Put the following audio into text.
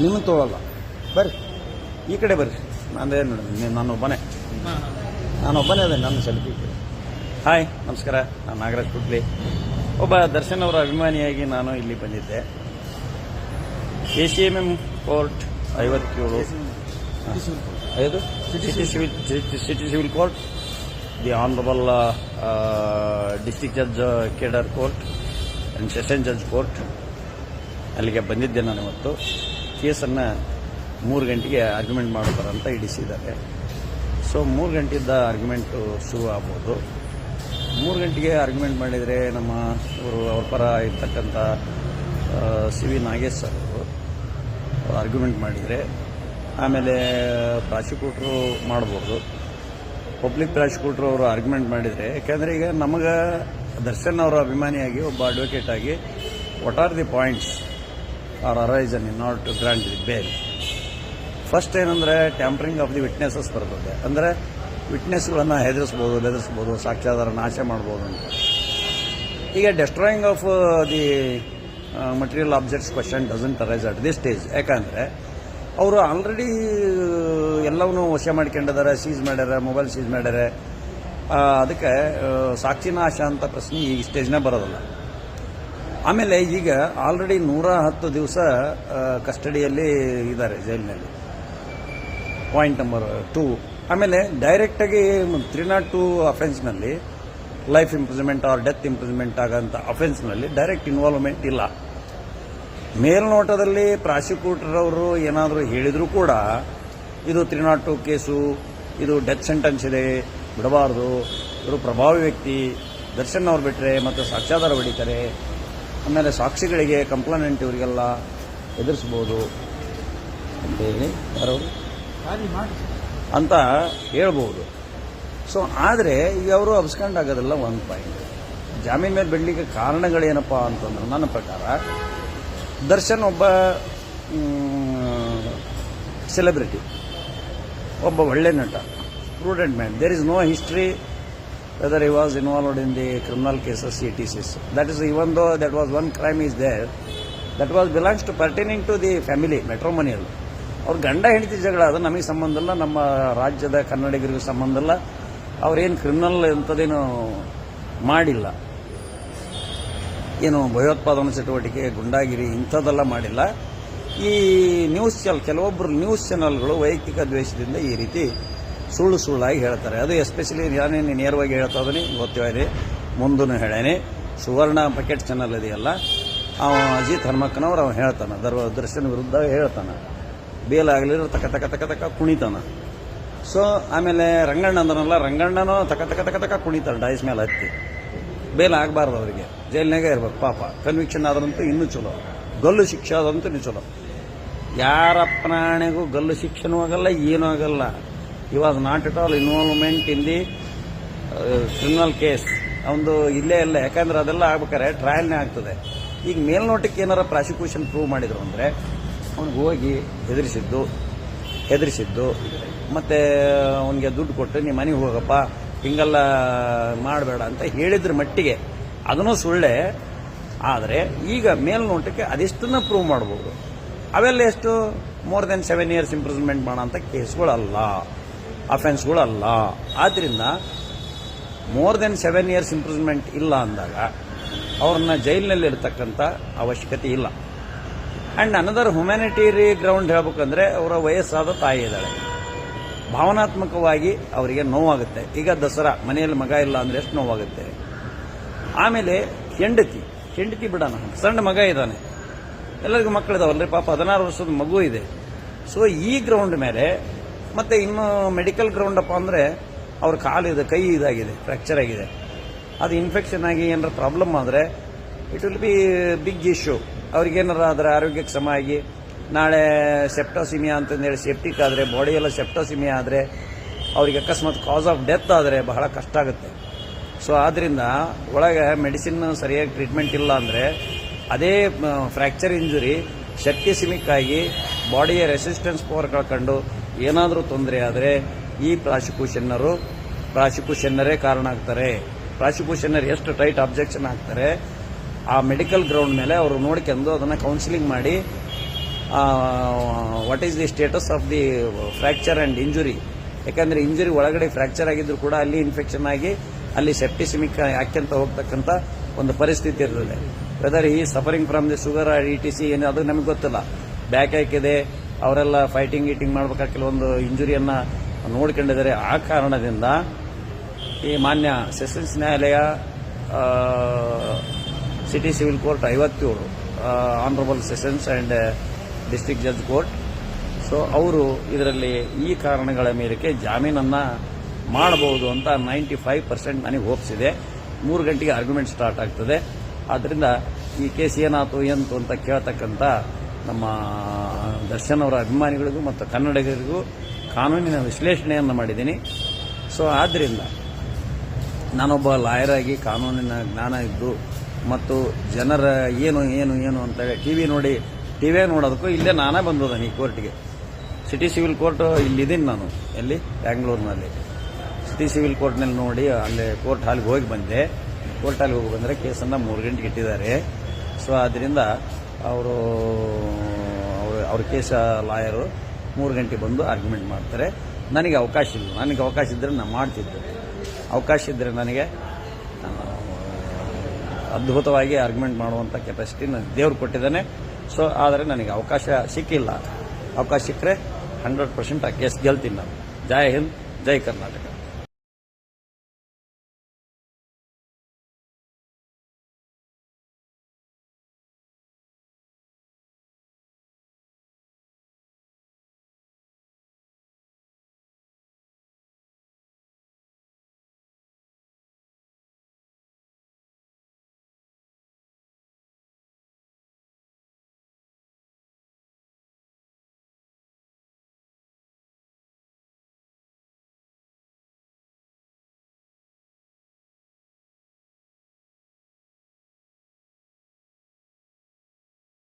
ನಿಮ್ಮನ್ನು ತೊಗೊಳಲ್ಲ. ಬರ್ರಿ. ಈ ಕಡೆ ಬರ್ರಿ. ನಾನು ಒಬ್ಬನೇ. ನಾನು ಒಬ್ಬನೇ ಅದೇ ನನ್ನ ಸೆಲ್ಫಿ ಹಾಯ್ ನಮಸ್ಕಾರ. ನಾನು ನಾಗರಾಜ್ ಕುಟ್ಲಿ ಒಬ್ಬ ದರ್ಶನ್ ಅವರ ಅಭಿಮಾನಿಯಾಗಿ ನಾನು ಇಲ್ಲಿ ಬಂದಿದ್ದೆ. A C M M court ಐವತ್ತೇಳು. ಐದು city civil city civil court. The honourable district judge cadre court and session judge court. ಅಲ್ಲಿಗೆ ಬಂದಿದ್ದೆ ನಾನು ಇವತ್ತು. ಕೇಸನ್ನು ಮೂರು ಗಂಟೆಗೆ ಆರ್ಗ್ಯುಮೆಂಟ್ ಮಾಡ್ತಾರೆ ಅಂತ ಇಡಿಸಿದ್ದಾರೆ. ಸೊ ಮೂರು ಗಂಟೆಯಿಂದ ಆರ್ಗ್ಯುಮೆಂಟು ಶುರು ಆಗ್ಬೋದು. ಮೂರು ಗಂಟೆಗೆ ಆರ್ಗ್ಯುಮೆಂಟ್ ಮಾಡಿದರೆ ನಮ್ಮ ಇವರು ಅವ್ರ ಪರ ಇರ್ತಕ್ಕಂಥ ಸಿ ವಿ ನಾಗೇಶ್ ಸರ್ ಅವರು ಆರ್ಗ್ಯುಮೆಂಟ್ ಮಾಡಿದರೆ, ಆಮೇಲೆ ಪ್ರಾಸಿಕ್ಯೂಟ್ರು ಮಾಡ್ಬೋದು. ಪಬ್ಲಿಕ್ ಪ್ರಾಸಿಕ್ಯೂಟ್ರು ಅವರು ಆರ್ಗ್ಯುಮೆಂಟ್ ಮಾಡಿದರೆ, ಯಾಕೆಂದರೆ ಈಗ ನಮಗೆ ದರ್ಶನ್ ಅವರ ಅಭಿಮಾನಿಯಾಗಿ, ಒಬ್ಬ ಅಡ್ವೊಕೇಟ್ ಆಗಿ what are the points are arisen in not to grant the bail first ಏನಂದರೆ ಟ್ಯಾಂಪರಿಂಗ್ ಆಫ್ ದಿ ವಿಟ್ನೆಸಸ್ ಬರ್ತದೆ. ಅಂದರೆ ವಿಟ್ನೆಸ್ಗಳನ್ನು ಹೆದರಿಸ್ಬೋದು ಬೆದರಿಸ್ಬೋದು ಸಾಕ್ಷ್ಯಾಧಾರ ನಾಶ ಮಾಡ್ಬೋದು ಅಂತ. ಈಗ destroying of the material objects question doesn't arise at this stage ಯಾಕಂದರೆ ಅವರು ಆಲ್ರೆಡಿ ಎಲ್ಲವನ್ನೂ ವಶ ಮಾಡ್ಕೊಂಡಿದ್ದಾರೆ ಸೀಸ್ ಮಾಡ್ಯಾರ ಮೊಬೈಲ್ ಸೀಸ್ ಮಾಡ್ಯಾರ. ಅದಕ್ಕೆ ಆ, ಸಾಕ್ಷಿ ನಾಶ ಅಂತ ಪ್ರಶ್ನೆ ಈ ಸ್ಟೇಜ್ನೇ ಬರೋದಿಲ್ಲ. ಆಮೇಲೆ ಈಗ ಆಲ್ರೆಡಿ ನೂರ ಹತ್ತು ದಿವಸ ಕಸ್ಟಡಿಯಲ್ಲಿ ಇದ್ದಾರೆ ಜೈಲಿನಲ್ಲಿ. ಪಾಯಿಂಟ್ ನಂಬರ್ ಟೂ ಆಮೇಲೆ ಡೈರೆಕ್ಟಾಗಿ three not two ಅಫೆನ್ಸ್ನಲ್ಲಿ life improvement or death improvement ಆಗೋಂಥ ಅಫೆನ್ಸ್ನಲ್ಲಿ ಡೈರೆಕ್ಟ್ ಇನ್ವಾಲ್ವ್ಮೆಂಟ್ ಇಲ್ಲ. ಮೇಲ್ನೋಟದಲ್ಲಿ ಪ್ರಾಸಿಕ್ಯೂಟರ್ ಅವರು ಏನಾದರೂ ಹೇಳಿದರೂ ಕೂಡ, ಇದು ತ್ರೀ ನಾಟ್ ಟು ಕೇಸು, ಇದು ಡೆತ್ ಸೆಂಟೆನ್ಸ್ ಇದೆ, ಬಿಡಬಾರ್ದು. ಇವರು ಪ್ರಭಾವಿ ವ್ಯಕ್ತಿ, ದರ್ಶನ್ ಅವ್ರು ಬಿಟ್ಟರೆ ಮತ್ತು ಸಾಕ್ಷಾಧಾರ ಹೊಡಿತಾರೆ. ಆಮೇಲೆ ಸಾಕ್ಷಿಗಳಿಗೆ ಕಂಪ್ಲೇಂಟ್ ಇವರಿಗೆಲ್ಲ ಎದುರಿಸ್ಬೋದು ಅಂತೇಳಿ ಯಾರವರು? ಅಂತ ಹೇಳ್ಬೋದು. ಸೊ ಆದರೆ ಈಗ ಅವರು ಅಬ್ಸ್ಕಂಡ್ ಆಗೋದಿಲ್ಲ ಒಂದು ಪಾಯಿಂಟ್ ಜಾಮೀನ್ ಮೇಲೆ ಬಿಡಲಿಕ್ಕೆ ಕಾರಣಗಳೇನಪ್ಪ ಅಂತಂದ್ರೆ ನನ್ನ ಪ್ರಕಾರ ದರ್ಶನ್ ಒಬ್ಬ ಸೆಲೆಬ್ರಿಟಿ ಒಬ್ಬ ಒಳ್ಳೆ ನಟ student man there is no history was involved in the criminal cases C T sis that is even though that was one crime is there that was belongs to pertaining to the family matrimonial ಅವ್ರ ಗಂಡ ಹೆಂಡತಿ ಜಗಳ, ಅದು ನಮಗೆ ಸಂಬಂಧ ಇಲ್ಲ, ನಮ್ಮ ರಾಜ್ಯದ ಕನ್ನಡಿಗರಿಗೂ ಸಂಬಂಧ ಇಲ್ಲ. ಅವ್ರೇನು ಕ್ರಿಮಿನಲ್ ಅಂಥದ್ದೇನು ಮಾಡಿಲ್ಲ. ಏನು ಭಯೋತ್ಪಾದನಾ ಚಟುವಟಿಕೆ, ಗುಂಡಾಗಿರಿ, ಇಂಥದ್ದೆಲ್ಲ ಮಾಡಿಲ್ಲ. ಈ ನ್ಯೂಸ್ ಚಾನಲ್ ಕೆಲವೊಬ್ಬರು ನ್ಯೂಸ್ ಚಾನಲ್ಗಳು ವೈಯಕ್ತಿಕ ದ್ವೇಷದಿಂದ ಈ ರೀತಿ ಸುಳ್ಳು ಸುಳ್ಳಾಗಿ ಹೇಳ್ತಾರೆ. ಅದು ಎಸ್ಪೆಷಲಿ ನಾನೇನು ನೇರವಾಗಿ ಹೇಳ್ತಾ ಇದ್ದೀನಿ ಗೊತ್ತಿದೆ ಮುಂದೂ ಹೇಳೇನೆ. ಸುವರ್ಣ ಬಕೆಟ್ ಚಾನಲ್ ಇದೆಯಲ್ಲ ಅವ ಅಜಿತ್ ಹನುಮಕ್ಕನವ್ರು ಅವ ಹೇಳ್ತಾನೆ. ದರ್ವ ದರ್ಶನ ವಿರುದ್ಧ ಹೇಳ್ತಾನೆ. ಬೇಲ್ ಆಗಲಿರೋ ತಕ ತಕ ತಕ ತಕ ಕುಣಿತಾನ. ಸೊ ಆಮೇಲೆ ರಂಗಣ್ಣ ಅಂದನಲ್ಲ ರಂಗಣ್ಣನೂ ತಕ ತಕ ತಕ ತಕ ಕುಣಿತಾನೆ ಡೈಸ್ ಮೇಲೆ ಹತ್ತಿ. ಬೇಲ್ ಆಗಬಾರ್ದು ಅವರಿಗೆ. ಜೈಲಿನಾಗೆ ಇರ್ಬೇಕು, ಪಾಪ. ಕನ್ವಿಕ್ಷನ್ ಆದ್ರಂತೂ ಇನ್ನೂ ಚಲೋ. ಗಲ್ಲು ಶಿಕ್ಷೆ ಆದಂತೂ ಇನ್ನೂ ಚಲೋ. ಯಾರ ಪ್ರಾಣಿಗೂ ಗಲ್ಲು ಶಿಕ್ಷೆನೂ ಆಗಲ್ಲ, ಏನೂ ಆಗಲ್ಲ. ಈ was not at all involvement in the criminal case ಒಂದು ಇಲ್ಲೇ ಇಲ್ಲ, ಯಾಕಂದ್ರೆ ಅದೆಲ್ಲ ಆಗ್ಬೇಕಾದ್ರೆ ಟ್ರಯಲ್ನೇ ಆಗ್ತದೆ. ಈಗ ಮೇಲ್ನೋಟಕ್ಕೆ ಏನಾರ ಪ್ರಾಸಿಕ್ಯೂಷನ್ ಪ್ರೂವ್ ಮಾಡಿದ್ರು ಅಂದರೆ ಅವ್ನಿಗೆ ಹೋಗಿ ಹೆದರಿಸಿದ್ದು ಹೆದರಿಸಿದ್ದು, ಮತ್ತೆ ಅವನಿಗೆ ದುಡ್ಡು ಕೊಟ್ಟು, ನೀ ಮನೆಗೆ ಹೋಗಪ್ಪ, ಹಿಂಗೆಲ್ಲ ಮಾಡಬೇಡ ಅಂತ ಹೇಳಿದ್ರ ಮಟ್ಟಿಗೆ ಅದನ್ನು ಸುಳ್ಳೆ. ಆದರೆ ಈಗ ಮೇಲ್ನೋಟಕ್ಕೆ ಅದೆಷ್ಟನ್ನ ಪ್ರೂವ್ ಮಾಡ್ಬೋದು? ಅವೆಲ್ಲ ಎಷ್ಟು? More than seven years imprisonment ಮಾಡೋ ಅಂತ ಕೇಸ್ಗಳಲ್ಲ ಅಫೆನ್ಸ್ಗಳಲ್ಲ ಆದ್ದರಿಂದ more than seven years imprisonment ಇಲ್ಲ ಅಂದಾಗ ಅವ್ರನ್ನ ಜೈಲಿನಲ್ಲಿ ಇರ್ತಕ್ಕಂಥ ಅವಶ್ಯಕತೆ ಇಲ್ಲ. ಆ್ಯಂಡ್ ಅನದರ್ ಹ್ಯುಮ್ಯಾನಿಟೇರಿ ಗ್ರೌಂಡ್ ಹೇಳ್ಬೇಕಂದ್ರೆ ಅವರ ವಯಸ್ಸಾದ ತಾಯಿ ಇದ್ದಾಳೆ. ಭಾವನಾತ್ಮಕವಾಗಿ ಅವರಿಗೆ ನೋವಾಗುತ್ತೆ. ಈಗ ದಸರಾ, ಮನೆಯಲ್ಲಿ ಮಗ ಇಲ್ಲ ಅಂದರೆ ಎಷ್ಟು ನೋವಾಗುತ್ತೆ? ಆಮೇಲೆ ಹೆಂಡತಿ ಹೆಂಡತಿ ಬಿಡೋಣ. ಸಣ್ಣ ಮಗ ಇದ್ದಾನೆ. ಎಲ್ಲರಿಗೂ ಮಕ್ಕಳಿದಾವಲ್ರಿ ಪಾಪ ಹದಿನಾರು ವರ್ಷದ ಮಗು ಇದೆ. ಸೊ ಈ ಗ್ರೌಂಡ್ ಮೇಲೆ ಮತ್ತೆ ಇನ್ನು ಮೆಡಿಕಲ್ ಗ್ರೌಂಡಪ್ಪ ಅಂದರೆ ಅವ್ರ ಕಾಲಿದೆ ಕೈ ಇದಾಗಿದೆ ಫ್ರ್ಯಾಕ್ಚರ್ ಆಗಿದೆ. ಅದು ಇನ್ಫೆಕ್ಷನ್ ಆಗಿ ಏನಾರ ಪ್ರಾಬ್ಲಮ್ ಆದರೆ it will be big issue ಅವ್ರಿಗೇನಾರ ಅದರ ಆರೋಗ್ಯಕ್ಕೆ ಸಮ ಆಗಿ, ನಾಳೆ ಸೆಪ್ಟೋಸಿಮಿಯಾ ಅಂತಂದೇಳಿ ಸೆಪ್ಟಿಕ್ ಆದರೆ ಬಾಡಿ ಎಲ್ಲ ಸೆಪ್ಟೋಸಿಮಿಯಾ ಆದರೆ, ಅವ್ರಿಗೆ ಅಕಸ್ಮಾತ್ ಕಾಸ್ ಆಫ್ ಡೆತ್ ಆದರೆ ಬಹಳ ಕಷ್ಟ ಆಗುತ್ತೆ. ಸೊ ಆದ್ದರಿಂದ ಒಳಗೆ ಮೆಡಿಸಿನ್ ಸರಿಯಾಗಿ ಟ್ರೀಟ್ಮೆಂಟ್ ಇಲ್ಲ ಅಂದರೆ ಅದೇ ಫ್ರ್ಯಾಕ್ಚರ್ ಇಂಜುರಿ ಶಕ್ತಿ ಸಿಮಿಕ್ಕಾಗಿ ಬಾಡಿಯ ರೆಸಿಸ್ಟೆನ್ಸ್ ಪವರ್ ಕಳ್ಕೊಂಡು ಏನಾದರೂ ತೊಂದರೆ ಆದರೆ ಈ ಪ್ರಾಸಿಕ್ಯೂಷನ್ನರು ಪ್ರಾಸಿಕ್ಯೂಷನ್ನರೇ ಕಾರಣ ಆಗ್ತಾರೆ. ಪ್ರಾಸಿಕ್ಯೂಷನ್ನರ್ ಎಷ್ಟು ಟೈಟ್ ಅಬ್ಜೆಕ್ಷನ್ ಹಾಕ್ತಾರೆ, ಆ ಮೆಡಿಕಲ್ ಗ್ರೌಂಡ್ ಮೇಲೆ ಅವರು ನೋಡ್ಕೊಂಡು ಅದನ್ನು ಕೌನ್ಸಿಲಿಂಗ್ ಮಾಡಿ what is the status of the fracture and injury ಯಾಕಂದರೆ ಇಂಜುರಿ ಒಳಗಡೆ ಫ್ರ್ಯಾಕ್ಚರ್ ಆಗಿದ್ರು ಕೂಡ ಅಲ್ಲಿ ಇನ್ಫೆಕ್ಷನ್ ಆಗಿ ಅಲ್ಲಿ ಸೆಪ್ಟಿಸಿಮಿಕ್ ಹಾಕ್ಯಂತ ಹೋಗ್ತಕ್ಕಂಥ ಒಂದು ಪರಿಸ್ಥಿತಿ ಇರ್ತದೆ. ವೆದರ್ ಈ suffering from the sugar E T C ಏನು ಅದು ನಮಗೆ ಗೊತ್ತಿಲ್ಲ. ಬ್ಯಾಕ್ ಹಾಕಿದೆ ಅವರೆಲ್ಲ ಫೈಟಿಂಗ್ ಗೀಟಿಂಗ್ ಮಾಡ್ಬೇಕಾದ ಕೆಲವೊಂದು ಇಂಜುರಿಯನ್ನು ನೋಡ್ಕೊಂಡಿದ್ದಾರೆ. ಆ ಕಾರಣದಿಂದ ಈ ಮಾನ್ಯ ಸೆಷನ್ಸ್ ನ್ಯಾಯಾಲಯ ಸಿಟಿ ಸಿವಿಲ್ ಕೋರ್ಟ್ ಐವತ್ತೇಳು honourable sessions and district judge court so ಅವರು ಇದರಲ್ಲಿ ಈ ಕಾರಣಗಳ ಮೇರೆಗೆ ಜಾಮೀನನ್ನು ಮಾಡಬಹುದು ಅಂತ ನೈಂಟಿ ಫೈವ್ ಪರ್ಸೆಂಟ್ ನನಗೆ ಹೋಪ್ಸ್ ಇದೆ. ಮೂರು ಗಂಟೆಗೆ ಆರ್ಗ್ಯುಮೆಂಟ್ ಸ್ಟಾರ್ಟ್ ಆಗ್ತದೆ. ಆದ್ದರಿಂದ ಈ ಕೇಸ್ ಏನಾಯ್ತು ಎಂತು ಅಂತ ಕೇಳ್ತಕ್ಕಂಥ ನಮ್ಮ ದರ್ಶನ್ ಅವರ ಅಭಿಮಾನಿಗಳಿಗೂ ಮತ್ತು ಕನ್ನಡಿಗರಿಗೂ ಕಾನೂನಿನ ವಿಶ್ಲೇಷಣೆಯನ್ನು ಮಾಡಿದ್ದೀನಿ. ಸೊ ಆದ್ದರಿಂದ ನಾನೊಬ್ಬ ಲಾಯರ್ ಆಗಿ ಕಾನೂನಿನ ಜ್ಞಾನ ಇದ್ದು ಮತ್ತು ಜನರ ಏನು ಏನು ಏನು ಅಂತೇಳಿ ಟಿ ವಿ ನೋಡಿ, ಟಿ ವಿ ನೋಡೋದಕ್ಕೂ ಇಲ್ಲೇ ನಾನೇ ಬಂದೋದನಿ ಈ ಕೋರ್ಟ್ಗೆ. ಸಿಟಿ ಸಿವಿಲ್ ಕೋರ್ಟ್ ಇಲ್ಲಿದ್ದೀನಿ ನಾನು, ಎಲ್ಲಿ? ಬ್ಯಾಂಗ್ಳೂರಿನಲ್ಲಿ. ಸಿಟಿ ಸಿವಿಲ್ ಕೋರ್ಟ್ನಲ್ಲಿ ನೋಡಿ ಅಲ್ಲೇ ಕೋರ್ಟ್ ಹಾಲ್ಗೆ ಹೋಗಿ ಬಂದೆ. ಕೋರ್ಟ್ ಹಾಲ್ಗೆ ಹೋಗಿ ಬಂದರೆ ಕೇಸನ್ನು ಮೂರು ಗಂಟೆಗೆ ಇಟ್ಟಿದ್ದಾರೆ. ಸೊ ಆದ್ದರಿಂದ ಅವರು ಅವರು, ಅವ್ರ ಕೇಸ ಲಾಯರು ಮೂರು ಗಂಟೆ ಬಂದು ಆರ್ಗ್ಯುಮೆಂಟ್ ಮಾಡ್ತಾರೆ. ನನಗೆ ಅವಕಾಶ ಇಲ್ಲ. ನನಗೆ ಅವಕಾಶ ಇದ್ದರೆ ನಾನು ಮಾಡ್ತಿದ್ದೆ. ಅವಕಾಶ ಇದ್ದರೆ ನನಗೆ ನಾನು ಅದ್ಭುತವಾಗಿ ಆರ್ಗ್ಯುಮೆಂಟ್ ಮಾಡುವಂಥ ಕೆಪಾಸಿಟಿ ನನಗೆ ದೇವ್ರು ಕೊಟ್ಟಿದ್ದಾನೆ. ಸೊ ಆದರೆ ನನಗೆ ಅವಕಾಶ ಸಿಕ್ಕಿಲ್ಲ. ಅವಕಾಶ ಸಿಕ್ಕರೆ ಹಂಡ್ರೆಡ್ ಪರ್ಸೆಂಟ್ ಆ ಕೇಸ್ ಗೆಲ್ತೀನಿ ನಾನು. ಜೈ ಹಿಂದ್, ಜೈ ಕರ್ನಾಟಕ.